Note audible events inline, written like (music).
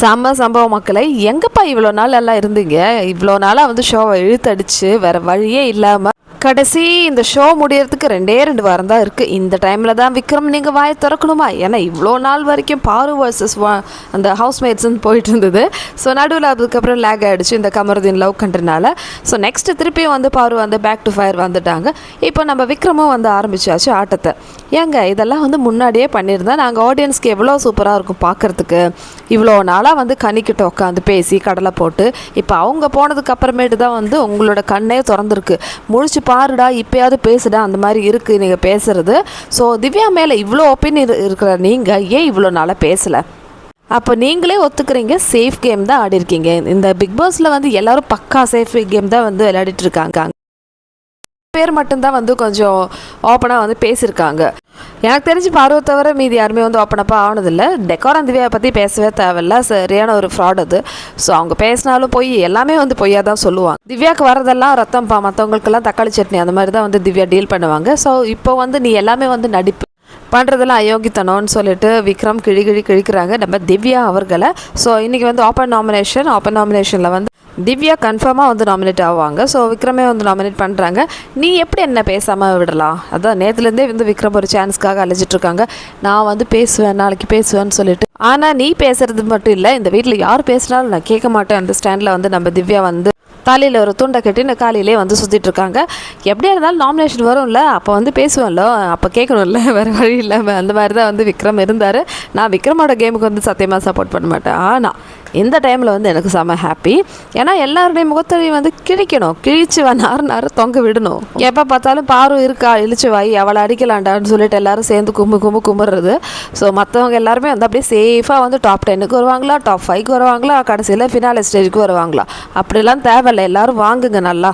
செம்ம சம்பவம் மக்களை. எங்கப்பா இவ்வளோ நாள் எல்லாம் இருந்தீங்க? இவ்வளோ நாளாக வந்து ஷோவை இழுத்தடிச்சு வேறு வழியே இல்லாமல் கடைசி இந்த ஷோ முடியறதுக்கு ரெண்டே ரெண்டு வாரம் தான் இருக்குது இந்த டைமில் தான் விக்ரம் நீங்கள் வாயை திறக்கணுமா? ஏன்னா இவ்வளோ நாள் வரைக்கும் பாரு வர்சஸ் அந்த ஹவுஸ்மேட்ஸ்ன்னு போயிட்டு இருந்தது. ஸோ நடுவில் அதுக்கப்புறம் லேக் ஆகிடுச்சு இந்த கமருதீன் லவ் கண்டனால ஸோ நெக்ஸ்ட் திருப்பியும் வந்து பாரு வந்து பேக் டு ஃபயர் வந்துட்டாங்க. இப்போ நம்ம விக்ரமும் வந்து ஆரம்பிச்சாச்சு ஆட்டத்தை. ஏங்க இதெல்லாம் வந்து முன்னாடியே பண்ணியிருந்தா நாங்கள் ஆடியன்ஸ்க்கு எவ்வளோ சூப்பராக இருக்கும் பார்க்குறதுக்கு இவ்வளோ நாளாக வந்து கனிக்கிட்ட உட்காந்து பேசி கடலை போட்டு. இப்போ அவங்க போனதுக்கு அப்புறமேட்டு தான் வந்து உங்களோட கண்ணே திறந்துருக்கு. முழிச்சு பாருடா இப்போயாவது பேசுடா அந்த மாதிரி இருக்குது நீங்கள் பேசுறது. ஸோ திவ்யா மேலே இவ்வளோ ஒப்பீனியன் இருக்கிற நீங்கள் ஏன் இவ்வளோ நாளாக பேசலை? அப்போ நீங்களே ஒத்துக்கிறீங்க சேஃப் கேம் தான் ஆடி இருக்கீங்க இந்த பிக் பாஸில் வந்து எல்லாரும் பக்கா சேஃப் கேம் தான் வந்து விளையாடிட்டு இருக்காங்க. பேர் மட்டும்தான் வந்து கொஞ்சம் ஓப்பனாக வந்து பேசியிருக்காங்க. எனக்கு தெரிஞ்சு பார்வை தவிர மீதி யாருமே வந்து ஓப்பனப்பாக ஆனதில்ல. டெக்கோரம் திவ்யாவை பற்றி பேசவே தேவையில்ல. சரியான ஒரு ஃப்ராட் அது. ஸோ அவங்க பேசினாலும் போய் எல்லாமே வந்து பொய்யா தான் சொல்லுவாங்க. திவ்யாவுக்கு வரதெல்லாம் ரத்தம் பா மற்றவங்களுக்கெல்லாம் தக்காளி சட்னி அந்த மாதிரி தான் வந்து திவ்யா டீல் பண்ணுவாங்க. ஸோ இப்போ வந்து நீ எல்லாமே வந்து நடிப்பு பண்ணுறதெல்லாம் அயோக்கித்தனம்னு சொல்லிட்டு விக்ரம் கிழி கிழி கிழிக்கிறாங்க நம்ம திவ்யா அவர்களை. ஸோ இன்றைக்கி வந்து ஓப்பன் நாமினேஷன் ஓப்பன் நாமினேஷனில் வந்து திவ்யா கன்ஃபார்மாக வந்து நாமினேட் ஆவாங்க. ஸோ விக்ரமே வந்து நாமினேட் பண்ணுறாங்க நீ எப்படி என்ன பேசாமல் விடலாம்? அதான் நேற்றுலேருந்தே வந்து விக்ரம் ஒரு சான்ஸ்க்காக அழைச்சிட்ருக்காங்க. நான் வந்து பேசுவேன் நாளைக்கு பேசுவேன்னு சொல்லிட்டு. ஆனால் நீ பேசுறது மட்டும் இல்லை இந்த வீட்டில் யார் பேசினாலும் நான் கேட்க மாட்டேன். அந்த ஸ்டாண்டில் வந்து நம்ம திவ்யா வந்து தலையில் ஒரு துண்டை கட்டின்னு காலையிலே வந்து சுற்றிட்டு இருக்காங்க எப்படியா இருந்தாலும் நாமினேஷன் வரும்ல? அப்போ வந்து பேசுவேன்ல அப்போ கேட்கணும்ல? (laughs) வேறு வழி இல்லாமல் அந்த மாதிரி தான் வந்து விக்ரம் இருந்தார். நான் விக்ரமோட கேமுக்கு வந்து சத்தியமாக சப்போர்ட் பண்ண மாட்டேன். ஆனால் இந்த டைமில் வந்து எனக்கு செம ஹாப்பி ஏன்னா எல்லாருடைய முகத்தையும் வந்து கிழிக்கணும். கிழிச்சு நார் நார் தொங்க விடணும். எப்போ பார்த்தாலும் பாரு இருக்கா இழிச்சு வாய் அவளை அடிக்கலாண்டான்னு சொல்லிட்டு எல்லாரும் சேர்ந்து கும்பு கும்பு கும்பிட்றது ஸோ மற்றவங்க எல்லாருமே வந்து அப்படியே சேஃபாக வந்து டாப் டென்னுக்கு வருவாங்களா? டாப் ஃபைவ்க்கு வருவாங்களா? கடைசியில் ஃபினாலே ஸ்டேஜுக்கு வருவாங்களா? அப்படிலாம் தேவை தேவையில்ல எல்லாரும் வாங்குங்க நல்லா.